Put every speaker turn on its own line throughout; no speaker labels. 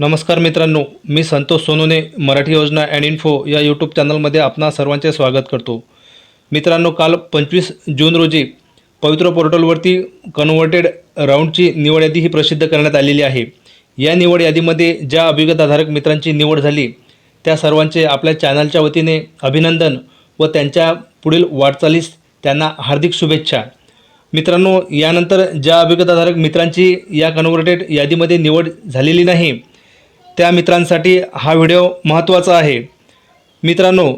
नमस्कार मित्रांनो मी संतोष सोनूने मराठी योजना अँड इन्फो या यूट्यूब चॅनलमध्ये आपणा सर्वांचे स्वागत करतो. मित्रांनो काल पंचवीस जून रोजी पवित्र पोर्टलवरती कन्व्हर्टेड राऊंडची निवड यादी ही प्रसिद्ध करण्यात आलेली आहे. या निवड यादीमध्ये ज्या अभिगतधारक मित्रांची निवड झाली त्या सर्वांचे आपल्या चॅनलच्या वतीने अभिनंदन व त्यांच्या पुढील वाटचालीस त्यांना हार्दिक शुभेच्छा. मित्रांनो यानंतर ज्या अभिगतधारक मित्रांची या कन्व्हर्टेड यादीमध्ये निवड झालेली नाही त्या मित्रांसाठी हा व्हिडिओ महत्त्वाचा आहे. मित्रांनो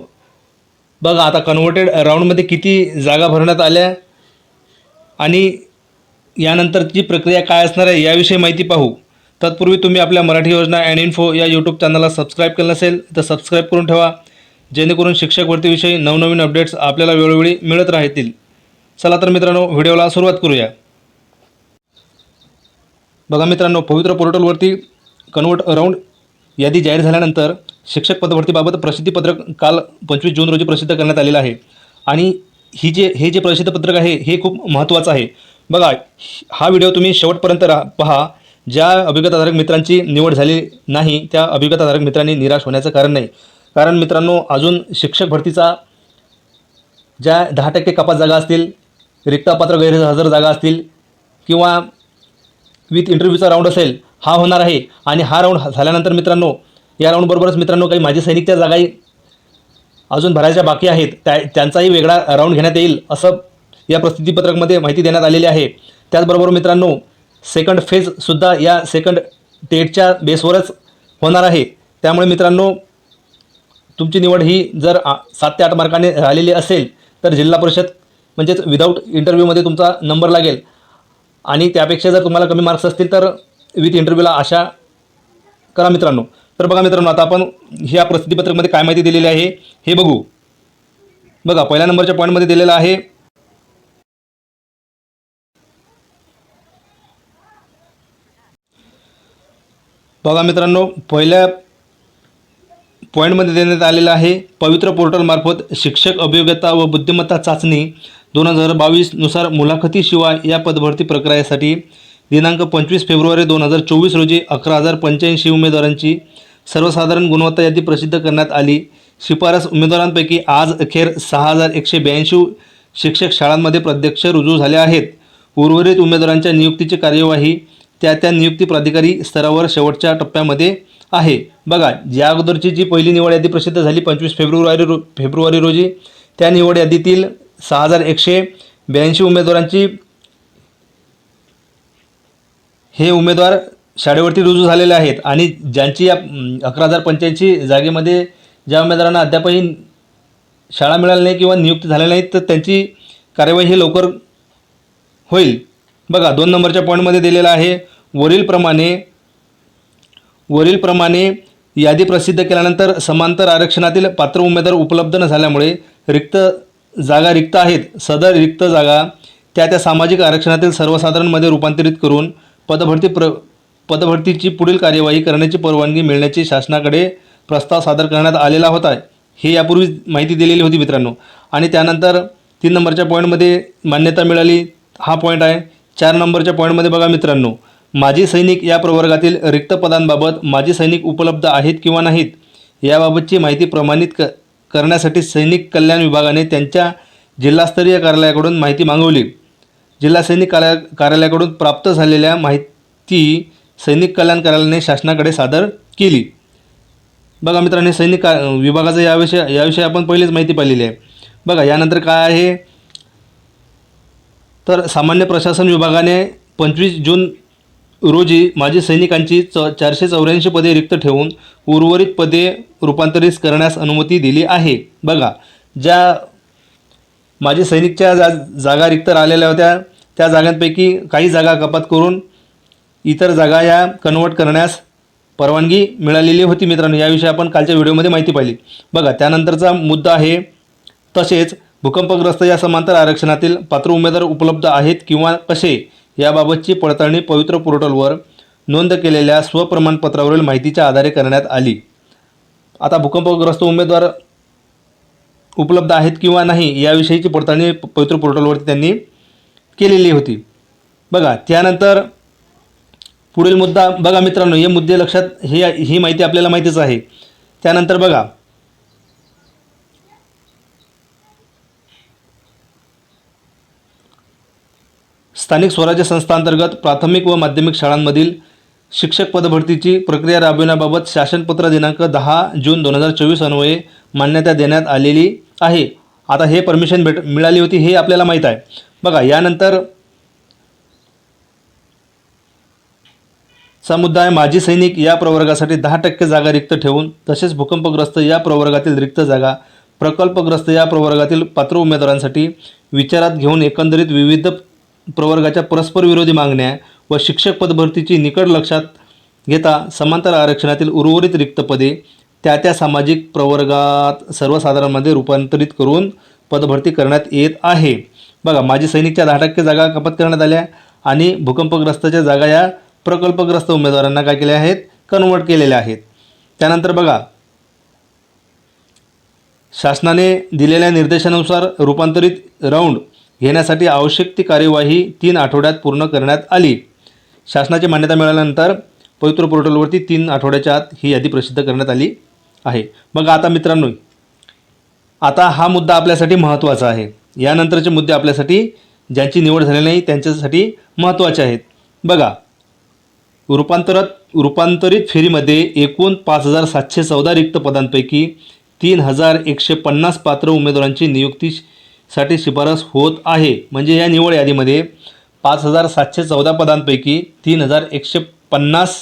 बघा आता कन्व्हर्टेड राऊंडमध्ये किती जागा भरण्यात आल्या आणि यानंतरची प्रक्रिया काय असणार आहे याविषयी माहिती पाहू. तत्पूर्वी तुम्ही आपल्या मराठी योजना अँड इन्फो या यूट्यूब चॅनलला सबस्क्राईब केलं नसेल तर सबस्क्राईब करून ठेवा जेणेकरून शिक्षक भरतीविषयी नवनवीन अपडेट्स आपल्याला वेळोवेळी मिळत राहतील. चला तर मित्रांनो व्हिडिओला सुरुवात करूया. बघा मित्रांनो पवित्र पोर्टलवरती कन्वर्ट राऊंड यादी जाहीर झाल्यानंतर शिक्षक पदभरतीबाबत प्रसिद्धीपत्रक काल पंचवीस जून रोजी प्रसिद्ध करण्यात आलेलं आहे. आणि ही जे हे जे प्रसिद्धपत्रक आहे हे खूप महत्त्वाचं आहे. बघा हा व्हिडिओ तुम्ही शेवटपर्यंत रा पहा. ज्या अभिगताधारक मित्रांची निवड झाली नाही त्या अभिगताधारक मित्रांनी निराश होण्याचं कारण नाही. कारण मित्रांनो अजून शिक्षक भरतीचा ज्या दहा टक्के कपात जागा असतील रिक्तापात्र गैरहजर जागा असतील किंवा विथ इंटरव्ह्यूचा राऊंड असेल हा होणार आहे. आणि हा राऊंड झाल्यानंतर मित्रांनो या राऊंडबरोबरच मित्रांनो काही माजी सैनिकच्या जागाही अजून भरायच्या बाकी आहेत. त्या त्यांचाही वेगळा राऊंड घेण्यात येईल असं या प्रसिद्धीपत्रकमध्ये माहिती देण्यात आलेली आहे. त्याचबरोबर मित्रांनो सेकंड फेजसुद्धा या सेकंड डेटच्या बेसवरच होणार आहे. त्यामुळे मित्रांनो तुमची निवड ही जर आ- सात ते आठ मार्काने राहिलेली असेल तर जिल्हा परिषद म्हणजेच विदाऊट इंटरव्ह्यूमध्ये तुमचा नंबर लागेल. आणि त्यापेक्षा जर तुम्हाला कमी मार्क्स असतील तर विथ इंटरव्ह्यूला आशा करा मित्रांनो. तर बघा मित्रांनो आता आपण ह्या प्रसिद्धीपत्रकमध्ये काय माहिती दिलेली आहे हे बघू. बघा पहिल्या नंबरच्या पॉईंटमध्ये दिलेलं आहे. बघा मित्रांनो पहिल्या पॉईंटमध्ये देण्यात आलेलं आहे पवित्र पोर्टलमार्फत शिक्षक अभियोग्यता व बुद्धिमत्ता चाचणी दोन हजार बावीसनुसार मुलाखतीशिवाय या पदभरती प्रक्रियेसाठी दिनांक पंचवीस फेब्रुवारी दोन हजार चोवीस रोजी अकरा हजार पंच्याऐंशी उमेदवारांची सर्वसाधारण गुणवत्ता यादी प्रसिद्ध करण्यात आली. शिफारस उमेदवारांपैकी आज अखेर सहा हजार एकशे ब्याऐंशी शिक्षक शाळांमध्ये प्रत्यक्ष रुजू झाले आहेत. उर्वरित उमेदवारांच्या नियुक्तीची कार्यवाही त्या त्या नियुक्ती प्राधिकारी स्तरावर शेवटच्या टप्प्यामध्ये आहे. बघा ज्या अगोदरची जी पहिली निवड यादी प्रसिद्ध झाली पंचवीस फेब्रुवारी रो फेब्रुवारी रोजी त्या निवड यादीतील सहा हजार एकशे ब्याऐंशी उमेदवारांची हे उमेदवार शाळेवरती रुजू झालेले आहेत आणि ज्यांची या अकरा हजार पंच्याऐंशी जागेमध्ये ज्या उमेदवारांना अद्यापही शाळा मिळाली नाही किंवा नियुक्ती झालेल्या नाही तर त्यांची कार्यवाही ही लवकर होईल. बघा दोन नंबरच्या पॉईंटमध्ये दिलेलं आहे वरीलप्रमाणे वरीलप्रमाणे यादी प्रसिद्ध केल्यानंतर समांतर आरक्षणातील पात्र उमेदवार उपलब्ध न झाल्यामुळे रिक्त जागा रिक्त आहेत. सदर रिक्त जागा त्या त्या सामाजिक आरक्षणातील सर्वसाधारणमध्ये रूपांतरित करून पदभरती प्र पदभरतीची पुढील कार्यवाही करण्याची परवानगी मिळण्याची शासनाकडे प्रस्ताव सादर करण्यात आलेला होता हे यापूर्वी माहिती दिलेली होती मित्रांनो. आणि त्यानंतर तीन नंबरच्या पॉईंटमध्ये मान्यता मिळाली हा पॉईंट आहे. चार नंबरच्या पॉईंटमध्ये बघा मित्रांनो माजी सैनिक या प्रवर्गातील रिक्त पदांबाबत माजी सैनिक उपलब्ध आहेत किंवा नाहीत याबाबतची माहिती प्रमाणित क करण्यासाठी सैनिक कल्याण विभागाने त्यांच्या जिल्हास्तरीय कार्यालयाकडून माहिती मागवली. जिल्हा सैनिक कार्या कार्यालयाकडून प्राप्त झालेल्या माहिती सैनिक कल्याण कार्यालयाने शासनाकडे सादर केली. बघा मित्रांनो सैनिक का विभागाचं याविषयी याविषयी आपण पहिलीच माहिती पाहिलेली आहे. बघा यानंतर काय आहे? तर सामान्य प्रशासन विभागाने पंचवीस जून रोजी माजी सैनिकांची च चारशे चौऱ्याऐंशी पदे रिक्त ठेवून उर्वरित पदे रूपांतरित करण्यास अनुमती दिली आहे. बघा ज्या माजी सैनिकच्या जा जागा रिक्त राहिलेल्या होत्या त्या जागांपैकी काही जागा कपात करून इतर जागा या कन्वर्ट करण्यास परवानगी मिळालेली होती मित्रांनो. याविषयी आपण कालच्या व्हिडिओमध्ये माहिती पाहिली. बघा त्यानंतरचा मुद्दा आहे तसेच भूकंपग्रस्त या समांतर आरक्षणातील पात्र उमेदवार उपलब्ध आहेत किंवा कसे याबाबतची पडताळणी पवित्र पोर्टलवर नोंद केलेल्या स्वप्रमाणपत्रावरील माहितीच्या आधारे करण्यात आली. आता भूकंपग्रस्त उमेदवार उपलब्ध आहेत किंवा नाही याविषयीची पडताळणी पवित्र पोर्टलवरती त्यांनी केलेली होती. बघा त्यानंतर पुढील मुद्दा बघा मित्रांनो हे मुद्दे लक्षात हे ही माहिती आपल्याला माहितीच आहे. त्यानंतर बघा स्थानिक स्वराज्य संस्थांतर्गत प्राथमिक व माध्यमिक शाळांमधील शिक्षक पदभरतीची प्रक्रिया राबविण्याबाबत शासनपत्र दिनांक दहा जून दोन हजार चोवीस अन्वये मान्यता देण्यात आलेली आहे. आता हे परमिशन भेट मिळाली होती हे आपल्याला माहीत आहे. बघा यानंतर समुदाय माजी सैनिक या प्रवर्गासाठी दहा टक्के जागा रिक्त ठेवून तसेच भूकंपग्रस्त या प्रवर्गातील रिक्त जागा प्रकल्पग्रस्त या प्रवर्गातील पात्र उमेदवारांसाठी विचारात घेऊन एकंदरीत विविध प्रवर्गाच्या परस्पर विरोधी मागण्या व शिक्षक पदभरतीची निकड लक्षात घेता समांतर आरक्षणातील उर्वरित रिक्त पदे त्या त्या सामाजिक प्रवर्गात सर्वसाधारणमध्ये रूपांतरित करून पदभरती करण्यात येत आहे. बघा माजी सैनिकच्या दहा टक्के जागा कपात करण्यात आल्या आणि भूकंपग्रस्ताच्या जागा या प्रकल्पग्रस्त उमेदवारांना काय केल्या आहेत? कन्वर्ट केलेल्या आहेत. त्यानंतर बघा शासनाने दिलेल्या निर्देशानुसार रूपांतरित राऊंड घेण्यासाठी आवश्यक ती कार्यवाही तीन आठवड्यात पूर्ण करण्यात आली. शासनाची मान्यता मिळाल्यानंतर पवित्र पोर्टलवरती तीन आठवड्याच्या आत ही यादी प्रसिद्ध करण्यात आली आहे. बघा आता मित्रांनो आता हा मुद्दा आपल्यासाठी महत्त्वाचा आहे. यानंतरचे मुद्दे आपल्यासाठी ज्यांची निवड झालेली नाही त्यांच्यासाठी महत्त्वाचे आहेत. बघा रूपांतरात रूपांतरित फेरीमध्ये एकूण पाच हजार सातशे चौदा रिक्त पदांपैकी तीन हजार एकशे पन्नास पात्र उमेदवारांची नियुक्तीसाठी शिफारस होत आहे. म्हणजे या निवड यादीमध्ये पाच हजार सातशे चौदा पदांपैकी तीन हजार एकशे पन्नास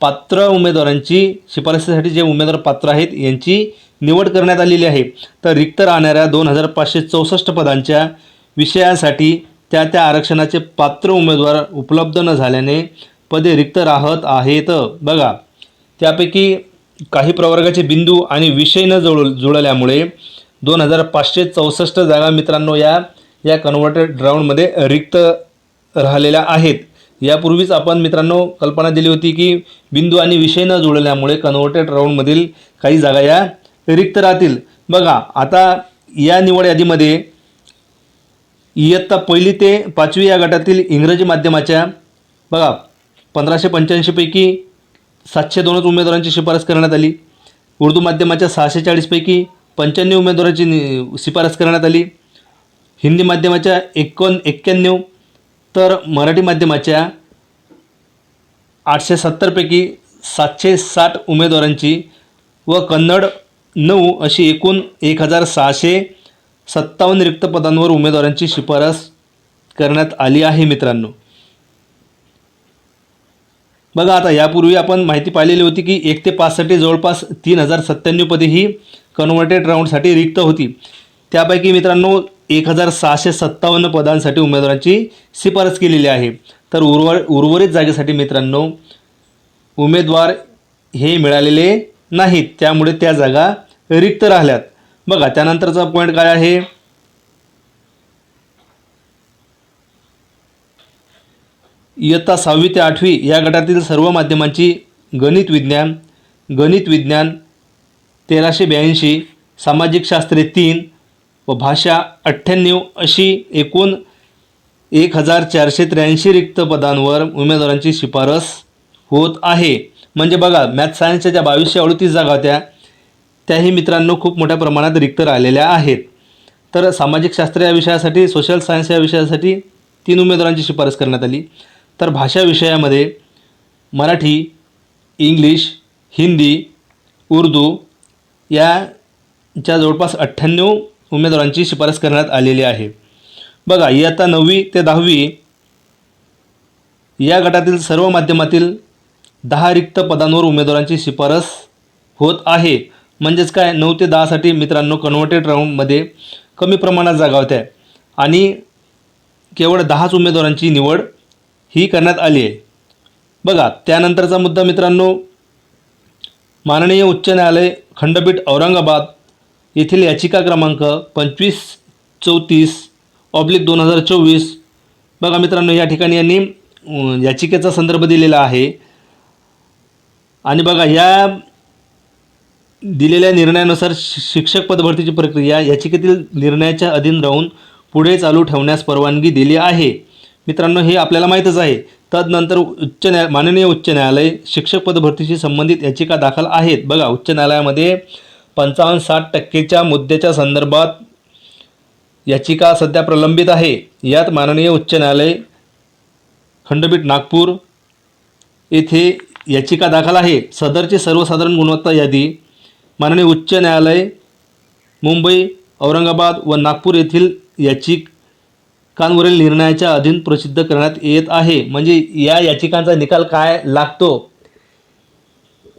पात्र उमेदवारांची शिफारसीसाठी जे उमेदवार पात्र आहेत यांची निवड करण्यात आलेली आहे. तर रिक्त राहणाऱ्या दोन हजार पाचशे चौसष्ट पदांच्या विषयांसाठी त्या त्या आरक्षणाचे पात्र उमेदवार उपलब्ध न झाल्याने पदे रिक्त राहत आहेत. बघा त्यापैकी काही प्रवर्गाचे बिंदू आणि विषय न जुळ जुळल्यामुळे दोन हजार पाचशे चौसष्ट जागा मित्रांनो या या कन्व्हर्टेड राऊंडमध्ये रिक्त राहिलेल्या आहेत. यापूर्वीच आपण मित्रांनो कल्पना दिली होती की बिंदू आणि विषय न जुळल्यामुळे कन्व्हर्टेड राऊंडमधील काही जागा या रिक्त राहतील. बघा आता या निवड यादीमध्ये इयत्ता पहिली ते पाचवी या गटातील इंग्रजी माध्यमाच्या बघा पंधराशे पंच्याऐंशीपैकी सातशे दोनच उमेदवारांची शिफारस करण्यात आली. उर्दू माध्यमाच्या सहाशे चाळीसपैकी पंच्याण्णव उमेदवारांची नि शिफारस करण्यात आली. हिंदी माध्यमाच्या एकोण एक्क्याण्णव तर मराठी माध्यमाच्या आठशे सत्तरपैकी सातशे साठ उमेदवारांची व कन्नड नऊ अशी एकूण एक हजार सहाशे सत्तावन्न रिक्त पदांवर उमेदवारांची शिफारस करण्यात आली आहे मित्रांनो. बघा आता यापूर्वी आपण माहिती पाहिलेली होती की एक ते पाचसाठी जवळपास तीन हजार सत्त्याण्णव पदे ही कन्व्हर्टेड राऊंडसाठी रिक्त होती. त्यापैकी मित्रांनो एक हजार सहाशे सत्तावन्न पदांसाठी उमेदवारांची शिफारस केलेली आहे. तर उर्वर उर्वरित जागेसाठी मित्रांनो उमेदवार हे मिळालेले नाहीत. त्यामुळे त्या जागा रिक्त राहिल्यात. बघा त्यानंतरचा पॉईंट काय आहे? इयत्ता सहावी ते आठवी या गटातील सर्व माध्यमांची गणित विज्ञान गणित विज्ञान तेराशे ब्याऐंशी सामाजिक शास्त्रे तीन व भाषा अठ्ठ्याण्णव अशी एकूण एक हजार चारशे त्र्याऐंशी रिक्त पदांवर उमेदवारांची शिफारस होत आहे. म्हणजे बघा मॅथ सायन्सच्या ज्या बावीसशे अडतीस जागा होत्या. त्याही मित्रांनो खूप मोठ्या प्रमाणात रिक्त राहिलेल्या आहेत. तर सामाजिक शास्त्र या विषयासाठी सोशल सायन्स या विषयासाठी तीन उमेदवारांची शिफारस करण्यात आली. तर भाषा विषयामध्ये मराठी इंग्लिश हिंदी उर्दू याच्या जवळपास अठ्ठ्याण्णव उमेदवारांची शिफारस करण्यात आलेली आहे. बघा इयत्ता नववी ते दहावी या गटातील सर्व माध्यमातील दहा रिक्त पदांवर उमेदवारांची शिफारस होत आहे. म्हणजेच काय? नऊ ते दहासाठी मित्रांनो कन्व्हर्टेड राऊंडमध्ये कमी प्रमाणात जागा होत्या. आणि केवळ दहाच उमेदवारांची निवड ही करण्यात आली आहे. बघा त्यानंतरचा मुद्दा मित्रांनो माननीय उच्च न्यायालय खंडपीठ औरंगाबाद येथील याचिका क्रमांक पंचवीस चौतीस ऑब्लिक दोन हजार चोवीस. बघा मित्रांनो या ठिकाणी यांनी याचिकेचा संदर्भ दिलेला आहे. आणि बघा या दिलेल्या निर्णयानुसार शिक्षक पदभरतीची प्रक्रिया याचिकेतील निर्णयाच्या अधीन राहून पुढे चालू ठेवण्यास परवानगी दिली आहे. मित्रांनो हे आपल्याला माहीतच आहे. तदनंतर उच्च न्याय माननीय उच्च न्यायालय शिक्षक पदभरतीशी संबंधित याचिका दाखल आहेत. बघा उच्च न्यायालयामध्ये पंचावन्न साठ टक्केच्या मुद्द्याच्या संदर्भात याचिका सध्या प्रलंबित आहे. यात माननीय उच्च न्यायालय खंडपीठ नागपूर येथे याचिका दाखल आहे. सदरची सर्वसाधारण गुणवत्ता यादी माननीय उच्च न्यायालय मुंबई औरंगाबाद व नागपूर येथील याचिकांवरील निर्णयाच्या अधीन प्रसिद्ध करण्यात येत आहे. म्हणजे या याचिकांचा निकाल काय लागतो?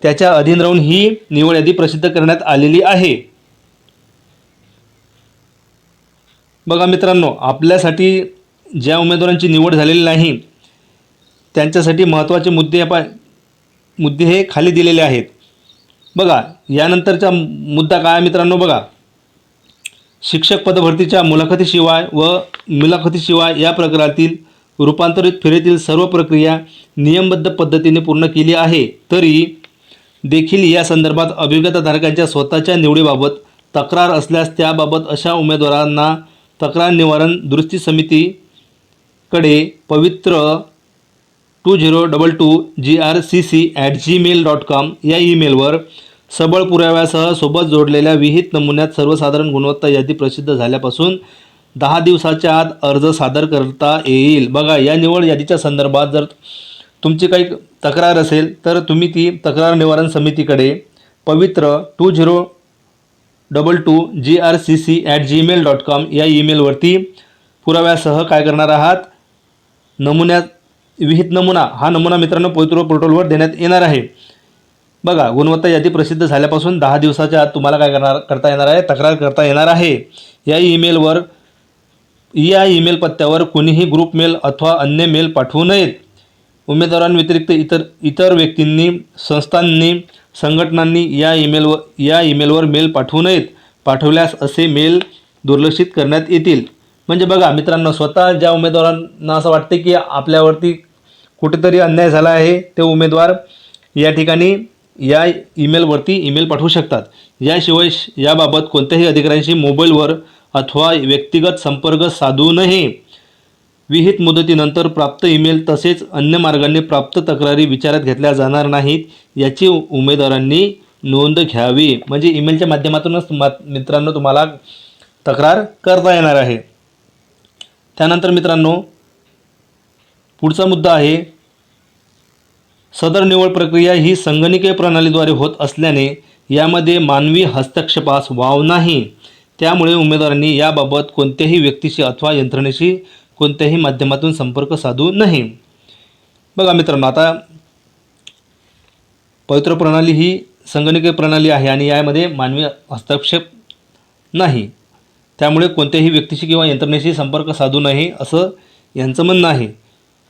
त्याच्या अधीन राहून ही निवड यादी प्रसिद्ध करण्यात आलेली आहे. बघा मित्रांनो आपल्यासाठी ज्या उमेदवारांची निवड झालेली नाही त्यांच्यासाठी महत्त्वाचे मुद्दे आपण मुद्दे हे खाली दिलेले आहेत. बघा यानंतरचा मुद्दा काय मित्रांनो? बघा. शिक्षक पदभरतीच्या मुलाखतीशिवाय व मुलाखतीशिवाय या प्रकारातील रूपांतरित फेरीतील सर्व प्रक्रिया नियमबद्ध पद्धतीने पूर्ण केली आहे. तरी देखील या संदर्भात अभिज्ञताधारकांच्या स्वतःच्या निवडीबाबत तक्रार असल्यास त्याबाबत अशा उमेदवारांना तक्रार निवारण दुरुस्ती समितीकडे Pavitra two zero double two G R C C at Gmail dot com या ईमेलवर सबळ पुराव्यासह सोबत जोडलेल्या विहित नमुन्यात सर्वसाधारण गुणवत्ता यादी प्रसिद्ध झाल्यापासून दहा दिवसाच्या आत अर्ज सादर करता येईल. बघा या निवड यादीच्या संदर्भात जर तुमची काही तक्रार असेल तर तुम्ही ती तक्रार निवारण समितीकडे Pavitra two zero double two G R C C at Gmail dot com या ईमेलवरती पुराव्यासह काय करणार आहात? नमुन्यात विहित नमुना हा नमुना मित्रांनो पवित्र पोर्टलवर देण्यात येणार आहे. बघा गुणवत्ता यादी प्रसिद्ध झाल्यापासून दहा दिवसाच्या आत तुम्हाला काय करणार करता येणार आहे? तक्रार करता येणार आहे. या ईमेलवर या ईमेल पत्त्यावर कोणीही ग्रुप मेल अथवा अन्य मेल पाठवू नयेत. उमेदवारांव्यतिरिक्त इतर इतर व्यक्तींनी संस्थांनी संघटनांनी या ईमेलवर या ईमेलवर मेल पाठवू नयेत. पाठवल्यास असे मेल दुर्लक्षित करण्यात येतील. म्हणजे बघा मित्रांनो स्वतः ज्या उमेदवारांना असं वाटते की आपल्यावरती कुठेतरी अन्याय झाला आहे ते उमेदवार या ठिकाणी या ईमेलवरती ईमेल पाठवू शकतात. याशिवाय श- याबाबत कोणत्याही अधिकाऱ्यांशी मोबाईलवर अथवा व्यक्तिगत संपर्क साधूनही विहित मुदतीनंतर प्राप्त ईमेल तसेच अन्य मार्गाने प्राप्त तक्रारी विचारात घेतल्या जाणार नाहीत याची उमेदवारांनी नोंद घ्यावी. म्हणजे ईमेलच्या माध्यमातूनच मित्रांनो तुम्हाला तक्रार करता येणार आहे. त्यानंतर मित्रांनो पुढचा मुद्दा आहे सदर निवड प्रक्रिया ही संगणकीय प्रणालीद्वारे होत असल्याने यामध्ये मानवी हस्तक्षेपास वाव नाही. त्यामुळे उमेदवारांनी याबाबत कोणत्याही व्यक्तीशी अथवा यंत्रणेशी कोणत्याही माध्यमातून संपर्क साधू नये. बघा मित्रांनो आता पवित्र प्रणाली ही संगणकीय प्रणाली आहे आणि यामध्ये मानवी हस्तक्षेप नाही. त्यामुळे कोणत्याही व्यक्तीशी किंवा यंत्रणेशी संपर्क साधू नये असं यांचं म्हणणं आहे.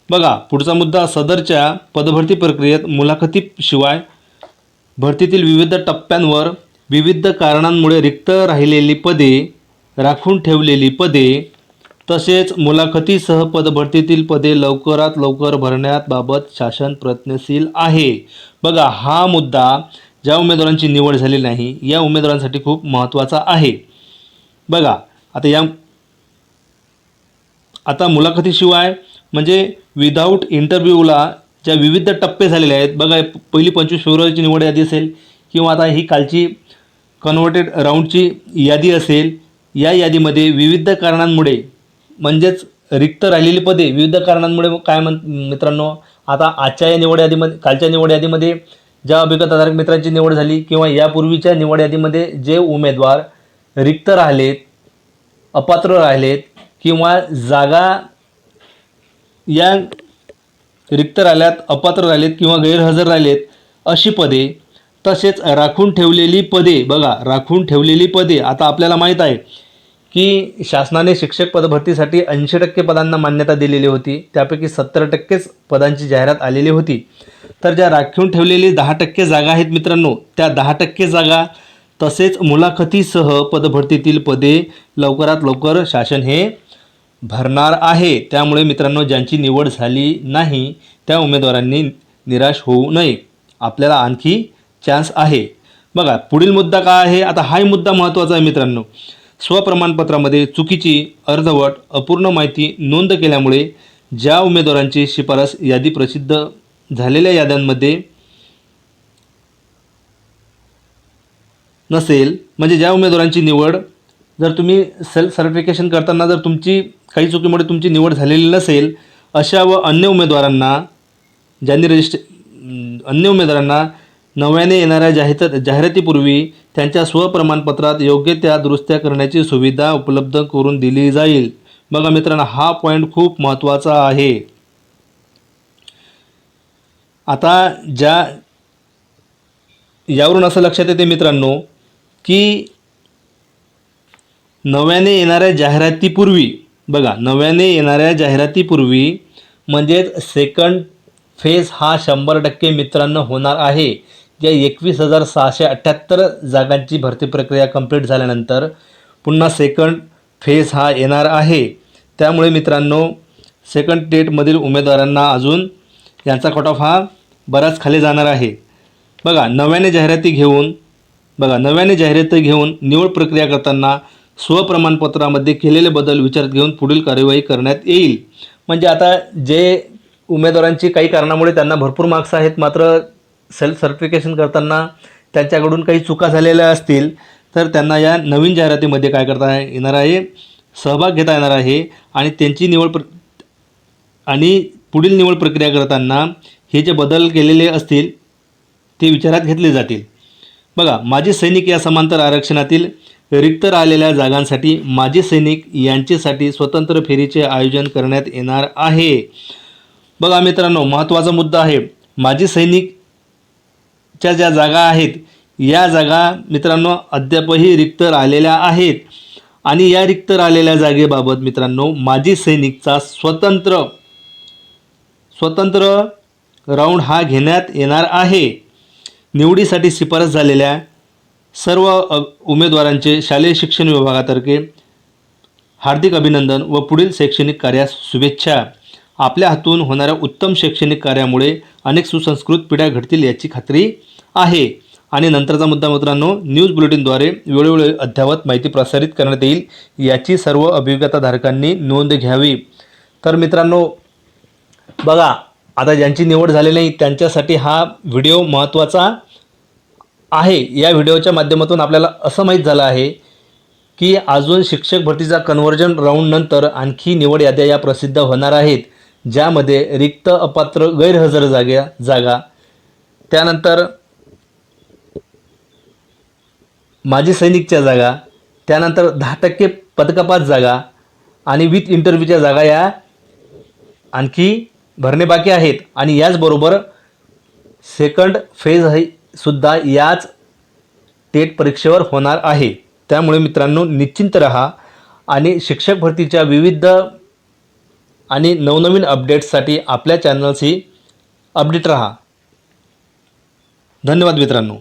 बघा पुढचा मुद्दा सदरच्या पदभरती प्रक्रियेत मुलाखतीशिवाय भरतीतील विविध टप्प्यांवर विविध कारणांमुळे रिक्त राहिलेली पदे राखून ठेवलेली पदे तसेच मुलाखतीसह पदभरतीतील पदे लवकरात लवकर भरण्याबाबत शासन प्रयत्नशील आहे. बघा हा मुद्दा ज्या उमेदवारांची निवड झाली नाही या उमेदवारांसाठी खूप महत्त्वाचा आहे. बघा आता या आता मुलाखतीशिवाय म्हणजे विदाऊट इंटरव्ह्यूला ज्या विविध टप्पे झालेले आहेत बघा पहिली पंचवीस फेब्रुवारीची निवड यादी असेल किंवा आता ही कालची कन्व्हर्टेड राऊंडची यादी असेल या यादीमध्ये विविध कारणांमुळे म्हणजेच रिक्त राहिलेली पदे विविध कारणांमुळे काय म्हण मित्रांनो आता आजच्या या निवड यादीमध्ये कालच्या निवड यादीमध्ये ज्या अभिज्ञताधारक मित्रांची निवड झाली किंवा यापूर्वीच्या निवड यादीमध्ये जे उमेदवार रिक्त राहिलेत अपात्र राहिलेत किंवा जागा या रिक्त राहिल्यात अपात्र राहिलेत किंवा गैरहजर राहिलेत अशी पदे तसेच राखून ठेवलेली पदे बघा राखून ठेवलेली पदे आता आपल्याला माहीत आहे की शासनाने शिक्षक पदभरतीसाठी ऐंशी टक्के पदांना मान्यता दिलेली होती त्यापैकी सत्तर टक्केच पदांची जाहिरात आलेली होती. तर ज्या राखून ठेवलेली दहा टक्के जागा आहेत मित्रांनो त्या दहा टक्के जागा तसेच मुलाखतीसह पदभरतीतील पदे लवकरात लवकर शासन हे भरणार आहे. त्यामुळे मित्रांनो ज्यांची निवड झाली नाही त्या उमेदवारांनी निराश होऊ नये. आपल्याला आणखी चान्स आहे. बघा पुढील मुद्दा काय आहे? आता हाही मुद्दा महत्त्वाचा आहे मित्रांनो. स्वप्रमाणपत्रामध्ये चुकीची अर्धवट अपूर्ण माहिती नोंद केल्यामुळे ज्या उमेदवारांची शिफारस यादी प्रसिद्ध झालेल्या याद्यांमध्ये नसेल म्हणजे ज्या उमेदवारांची निवड जर तुम्ही सेल्फ सर्टिफिकेशन करताना जर तुमची काही चुकीमुळे तुमची निवड झालेली नसेल अशा व अन्य उमेदवारांना ज्यांनी रजिस्ट्रे अन्य उमेदवारांना नव्याने येणाऱ्या जाहिर जाहिरातीपूर्वी त्यांच्या स्वप्रमाणपत्रात योग्य त्या दुरुस्त्या करण्याची सुविधा उपलब्ध करून दिली जाईल. बघा मित्रांनो हा पॉईंट खूप महत्त्वाचा आहे. आता ज्या यावरून असं लक्षात येते मित्रांनो की नव्याने येणाऱ्या जाहिरातीपूर्वी बघा नव्याने येणाऱ्या जाहिरातीपूर्वी म्हणजेच सेकंड फेज हा शंभर टक्के मित्रांनो होणार आहे. ज्या एकवीस हजार सहाशे अठ्ठ्याहत्तर जागांची भरती प्रक्रिया कंप्लीट झाल्यानंतर पुन्हा सेकंड फेज हा येणार आहे. त्यामुळे मित्रांनो सेकंड डेटमधील उमेदवारांना अजून यांचा कट ऑफ हा बराच खाली जाणार आहे. बघा नव्याने जाहिराती घेऊन बघा नव्याने जाहिराती घेऊन निवड प्रक्रिया करताना स्वप्रमाणपत्रामध्ये केलेले बदल विचारात घेऊन पुढील कार्यवाही करण्यात येईल. म्हणजे आता जे उमेदवारांची काही कारणामुळे त्यांना भरपूर मार्क्स आहेत मात्र सेल्फ सर्टिफिकेशन करताना त्यांच्याकडून काही चुका झालेल्या असतील तर त्यांना या नवीन जाहिरातीमध्ये काय करता येणार आहे सहभाग घेता येणार आहे आणि त्यांची निवड प्र आणि पुढील निवड प्रक्रिया करताना हे जे बदल केलेले असतील ते विचारात घेतले जातील. बघा माजी सैनिक या समांतर आरक्षणातील रिक्त राहिलेल्या जागांसाठी माजी सैनिक यांच्यासाठी स्वतंत्र फेरीचे आयोजन करण्यात येणार आहे. बघा मित्रांनो महत्त्वाचा मुद्दा आहे. माजी सैनिकच्या ज्या जागा आहेत या जागा मित्रांनो अद्यापही रिक्त राहिलेल्या आहेत. आणि या रिक्त राहिलेल्या जागेबाबत मित्रांनो माजी सैनिकचा स्वतंत्र स्वतंत्र राऊंड हा घेण्यात येणार आहे. निवडीसाठी शिफारस झालेल्या सर्व उमेदवारांचे शालेय शिक्षण विभागातर्फे हार्दिक अभिनंदन व पुढील शैक्षणिक कार्यास शुभेच्छा. आपल्या हातून होणाऱ्या उत्तम शैक्षणिक कार्यामुळे अनेक सुसंस्कृत पिढ्या घडतील याची खात्री आहे. आणि नंतरचा मुद्दा मित्रांनो न्यूज बुलेटिनद्वारे वेळोवेळी अद्ययावत माहिती प्रसारित करण्यात येईल याची सर्व अभिज्ञताधारकांनी नोंद घ्यावी. तर मित्रांनो बघा आता ज्यांची निवड झाली नाही त्यांच्यासाठी हा व्हिडिओ महत्त्वाचा आहे या व्हिडिओच्या माध्यमातून आपल्याला असं माहीत झालं आहे की अजून शिक्षक भरतीचा कन्व्हर्जन राऊंडनंतर आणखी निवड याद्या या प्रसिद्ध होणार आहेत ज्यामध्ये रिक्त अपात्र गैरहजर जाग्या जागा. त्यानंतर माजी सैनिकच्या जागा त्यानंतर दहा टक्के पदकपात जागा आणि विथ इंटरव्ह्यूच्या जागा या आणखी भरणे बाकी आहेत. आणि याचबरोबर सेकंड फेज ही सुद्धा याच टेट परीक्षेवर होणार आहे. त्यामुळे मित्रांनो निश्चिंत रहा आणि शिक्षक भरतीच्या विविध आणि नवनवीन अपडेट्ससाठी आपल्या चॅनलशी अपडेट रहा. धन्यवाद मित्रांनो.